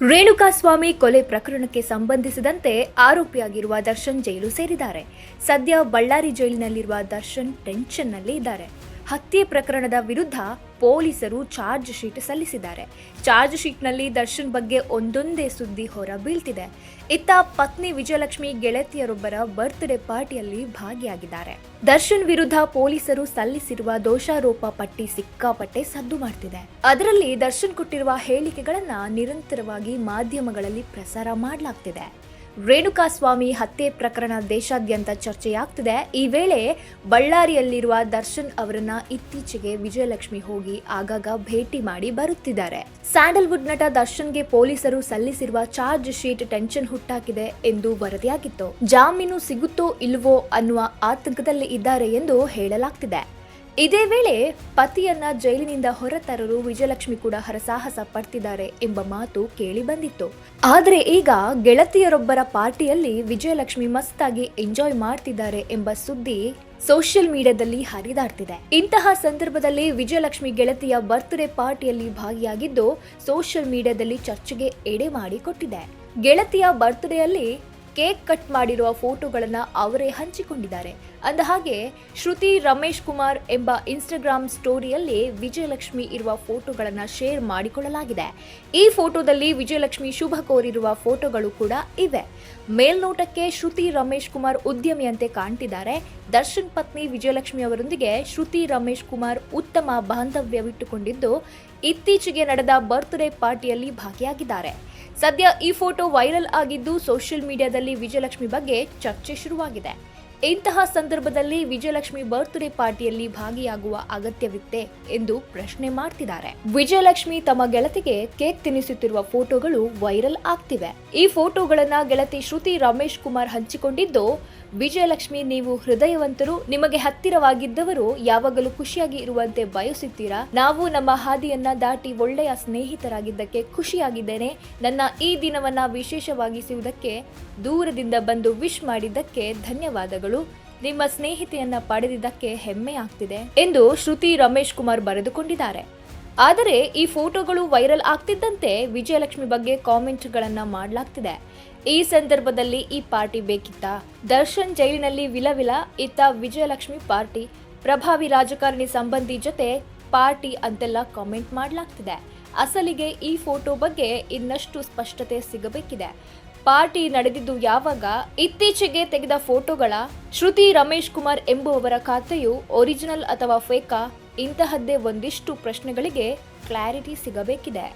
ರೇಣುಕಾಸ್ವಾಮಿ ಕೊಲೆ ಪ್ರಕರಣಕ್ಕೆ ಸಂಬಂಧಿಸಿದಂತೆ ಆರೋಪಿಯಾಗಿರುವ ದರ್ಶನ್ ಜೈಲು ಸೇರಿದ್ದಾರೆ. ಸದ್ಯ ಬಳ್ಳಾರಿ ಜೈಲಿನಲ್ಲಿರುವ ದರ್ಶನ್ ಟೆನ್ಷನ್ನಲ್ಲಿ ಇದ್ದಾರೆ. ಹತ್ಯೆ ಪ್ರಕರಣದ ವಿರುದ್ಧ ಪೊಲೀಸರು ಚಾರ್ಜ್ ಶೀಟ್ ಸಲ್ಲಿಸಿದ್ದಾರೆ. ಚಾರ್ಜ್ ಶೀಟ್ನಲ್ಲಿ ದರ್ಶನ್ ಬಗ್ಗೆ ಒಂದೊಂದೇ ಸುದ್ದಿ ಹೊರ ಬೀಳ್ತಿದೆ ಇತ್ತ ಪತ್ನಿ ವಿಜಯಲಕ್ಷ್ಮಿ ಗೆಳತಿಯರೊಬ್ಬರ ಬರ್ತ್ಡೇ ಪಾರ್ಟಿಯಲ್ಲಿ ಭಾಗಿಯಾಗಿದ್ದಾರೆ. ದರ್ಶನ್ ವಿರುದ್ಧ ಪೊಲೀಸರು ಸಲ್ಲಿಸಿರುವ ದೋಷಾರೋಪ ಪಟ್ಟಿ ಸಿಕ್ಕಾಪಟ್ಟೆ ಸದ್ದು ಮಾಡ್ತಿದೆ. ಅದರಲ್ಲಿ ದರ್ಶನ್ ಕೊಟ್ಟಿರುವ ಹೇಳಿಕೆಗಳನ್ನ ನಿರಂತರವಾಗಿ ಮಾಧ್ಯಮಗಳಲ್ಲಿ ಪ್ರಸಾರ ಮಾಡಲಾಗ್ತಿದೆ. ರೇಣುಕಾಸ್ವಾಮಿ ಹತ್ಯೆ ಪ್ರಕರಣ ದೇಶಾದ್ಯಂತ ಚರ್ಚೆಯಾಗ್ತಿದೆ. ಈ ವೇಳೆ ಬಳ್ಳಾರಿಯಲ್ಲಿರುವ ದರ್ಶನ್ ಅವರನ್ನ ಇತ್ತೀಚೆಗೆ ವಿಜಯಲಕ್ಷ್ಮಿ ಹೋಗಿ ಆಗಾಗ ಭೇಟಿ ಮಾಡಿ ಬರುತ್ತಿದ್ದಾರೆ. ಸ್ಯಾಂಡಲ್ವುಡ್ ನಟ ದರ್ಶನ್ಗೆ ಪೊಲೀಸರು ಸಲ್ಲಿಸಿರುವ ಚಾರ್ಜ್ ಶೀಟ್ ಟೆನ್ಷನ್ ಹುಟ್ಟಾಕಿದೆ ಎಂದು ವರದಿಯಾಗಿತ್ತು. ಜಾಮೀನು ಸಿಗುತ್ತೋ ಇಲ್ವೋ ಅನ್ನುವ ಆತಂಕದಲ್ಲಿ ಇದ್ದಾರೆ ಎಂದು ಹೇಳಲಾಗ್ತಿದೆ. ಇದೇ ವೇಳೆ ಪತಿಯನ್ನ ಜೈಲಿನಿಂದ ಹೊರತರಲು ವಿಜಯಲಕ್ಷ್ಮಿ ಕೂಡ ಹರಸಾಹಸ ಪಡ್ತಿದ್ದಾರೆ ಎಂಬ ಮಾತು ಕೇಳಿ ಬಂದಿತ್ತು. ಆದರೆ ಈಗ ಗೆಳತಿಯರೊಬ್ಬರ ಪಾರ್ಟಿಯಲ್ಲಿ ವಿಜಯಲಕ್ಷ್ಮಿ ಮಸ್ತಾಗಿ ಎಂಜಾಯ್ ಮಾಡ್ತಿದ್ದಾರೆ ಎಂಬ ಸುದ್ದಿ ಸೋಷಿಯಲ್ ಮೀಡಿಯಾದಲ್ಲಿ ಹರಿದಾಡ್ತಿದೆ. ಇಂತಹ ಸಂದರ್ಭದಲ್ಲಿ ವಿಜಯಲಕ್ಷ್ಮಿ ಗೆಳತಿಯ ಬರ್ತ್ಡೇ ಪಾರ್ಟಿಯಲ್ಲಿ ಭಾಗಿಯಾಗಿದ್ದು ಸೋಷಿಯಲ್ ಮೀಡಿಯಾದಲ್ಲಿ ಚರ್ಚೆಗೆ ಎಡೆ ಮಾಡಿಕೊಟ್ಟಿದೆ ಗೆಳತಿಯ ಬರ್ತ್ಡೇಯಲ್ಲಿ ಕೇಕ್ ಕಟ್ ಮಾಡಿರುವ ಫೋಟೋಗಳನ್ನು ಅವರೇ ಹಂಚಿಕೊಂಡಿದ್ದಾರೆ. ಅಂದ ಹಾಗೆ ಶ್ರುತಿ ರಮೇಶ್ ಕುಮಾರ್ ಎಂಬ ಇನ್ಸ್ಟಾಗ್ರಾಮ್ ಸ್ಟೋರಿಯಲ್ಲಿ ವಿಜಯಲಕ್ಷ್ಮಿ ಇರುವ ಫೋಟೋಗಳನ್ನು ಶೇರ್ ಮಾಡಿಕೊಳ್ಳಲಾಗಿದೆ. ಈ ಫೋಟೋದಲ್ಲಿ ವಿಜಯಲಕ್ಷ್ಮಿ ಶುಭ ಕೋರಿರುವ ಫೋಟೋಗಳು ಕೂಡ ಇವೆ. ಮೇಲ್ನೋಟಕ್ಕೆ ಶ್ರುತಿ ರಮೇಶ್ ಕುಮಾರ್ ಉದ್ಯಮಿಯಂತೆ ಕಾಣ್ತಿದ್ದಾರೆ. ದರ್ಶನ್ ಪತ್ನಿ ವಿಜಯಲಕ್ಷ್ಮಿ ಅವರೊಂದಿಗೆ ಶ್ರುತಿ ರಮೇಶ್ ಕುಮಾರ್ ಉತ್ತಮ ಬಾಂಧವ್ಯವಿಟ್ಟುಕೊಂಡಿದ್ದು ಇತ್ತೀಚೆಗೆ ನಡೆದ ಬರ್ತ್ಡೇ ಪಾರ್ಟಿಯಲ್ಲಿ ಭಾಗಿಯಾಗಿದ್ದಾರೆ. ಸದ್ಯ ಈ ಫೋಟೋ ವೈರಲ್ ಆಗಿದ್ದು ಸೋಷಿಯಲ್ ಮೀಡಿಯಾದಲ್ಲಿ ವಿಜಯಲಕ್ಷ್ಮಿ ಬಗ್ಗೆ ಚರ್ಚೆ ಶುರುವಾಗಿದೆ. ಇಂತಹ ಸಂದರ್ಭದಲ್ಲಿ ವಿಜಯಲಕ್ಷ್ಮಿ ಬರ್ತ್ಡೇ ಪಾರ್ಟಿಯಲ್ಲಿ ಭಾಗಿಯಾಗುವ ಅಗತ್ಯವಿತ್ತೆ ಎಂದು ಪ್ರಶ್ನೆ ಮಾಡ್ತಿದ್ದಾರೆ. ವಿಜಯಲಕ್ಷ್ಮಿ ತಮ್ಮ ಗೆಳತಿಗೆ ಕೇಕ್ ತಿನ್ನಿಸುತ್ತಿರುವ ಫೋಟೋಗಳು ವೈರಲ್ ಆಗ್ತಿವೆ. ಈ ಫೋಟೋಗಳನ್ನ ಗೆಳತಿ ಶ್ರುತಿ ರಮೇಶ್ ಕುಮಾರ್ ಹಂಚಿಕೊಂಡಿದ್ದು ವಿಜಯಲಕ್ಷ್ಮಿ, ನೀವು ಹೃದಯವಂತರು, ನಿಮಗೆ ಹತ್ತಿರವಾಗಿದ್ದವರು ಯಾವಾಗಲೂ ಖುಷಿಯಾಗಿ ಇರುವಂತೆ ಬಯಸುತ್ತೀರಾ? ನಾವು ನಮ್ಮ ಹಾದಿಯನ್ನ ದಾಟಿ ಒಳ್ಳೆಯ ಸ್ನೇಹಿತರಾಗಿದ್ದಕ್ಕೆ ಖುಷಿಯಾಗಿದ್ದೇನೆ. ನನ್ನ ಈ ದಿನವನ್ನ ವಿಶೇಷವಾಗಿಸುವುದಕ್ಕೆ, ದೂರದಿಂದ ಬಂದು ವಿಶ್ ಮಾಡಿದ್ದಕ್ಕೆ ಧನ್ಯವಾದಗಳು. ನಿಮ್ಮ ಸ್ನೇಹಿತೆಯನ್ನ ಪಡೆದಿದ್ದಕ್ಕೆ ಹೆಮ್ಮೆ ಆಗ್ತಿದೆ ಎಂದು ಶ್ರುತಿ ರಮೇಶ್ ಕುಮಾರ್ ಬರೆದುಕೊಂಡಿದ್ದಾರೆ. ಆದರೆ, ಈ ಫೋಟೋಗಳು ವೈರಲ್ ಆಗ್ತಿದ್ದಂತೆ ವಿಜಯಲಕ್ಷ್ಮಿ ಬಗ್ಗೆ ಕಾಮೆಂಟ್ಗಳನ್ನ ಮಾಡಲಾಗ್ತಿದೆ. ಈ ಸಂದರ್ಭದಲ್ಲಿ ಈ ಪಾರ್ಟಿ ಬೇಕಿತ್ತ? ದರ್ಶನ್ ಜೈಲಿನಲ್ಲಿ ವಿಲವಿಲ, ಇತ್ತ ವಿಜಯಲಕ್ಷ್ಮಿ ಪಾರ್ಟಿ. ಪ್ರಭಾವಿ ರಾಜಕಾರಣಿ ಸಂಬಂಧಿ ಜೊತೆ ಪಾರ್ಟಿ ಅಂತೆಲ್ಲ ಕಾಮೆಂಟ್ ಮಾಡಲಾಗ್ತಿದೆ. ಅಸಲಿಗೆ ಈ ಫೋಟೋ ಬಗ್ಗೆ ಇನ್ನಷ್ಟು ಸ್ಪಷ್ಟತೆ ಸಿಗಬೇಕಿದೆ. ಪಾರ್ಟಿ ನಡೆದಿದ್ದು ಯಾವಾಗ? ಇತ್ತೀಚೆಗೆ ತೆಗೆದ ಫೋಟೋಗಳ ಶ್ರುತಿ ರಮೇಶ್ ಕುಮಾರ್ ಎಂಬುವವರ ಖಾತೆಯು ಒರಿಜಿನಲ್ ಅಥವಾ ಫೇಕಾ? ಇಂತಹದ್ದೇ ಒಂದಿಷ್ಟು ಪ್ರಶ್ನೆಗಳಿಗೆ ಕ್ಲಾರಿಟಿ ಸಿಗಬೇಕಿದೆ.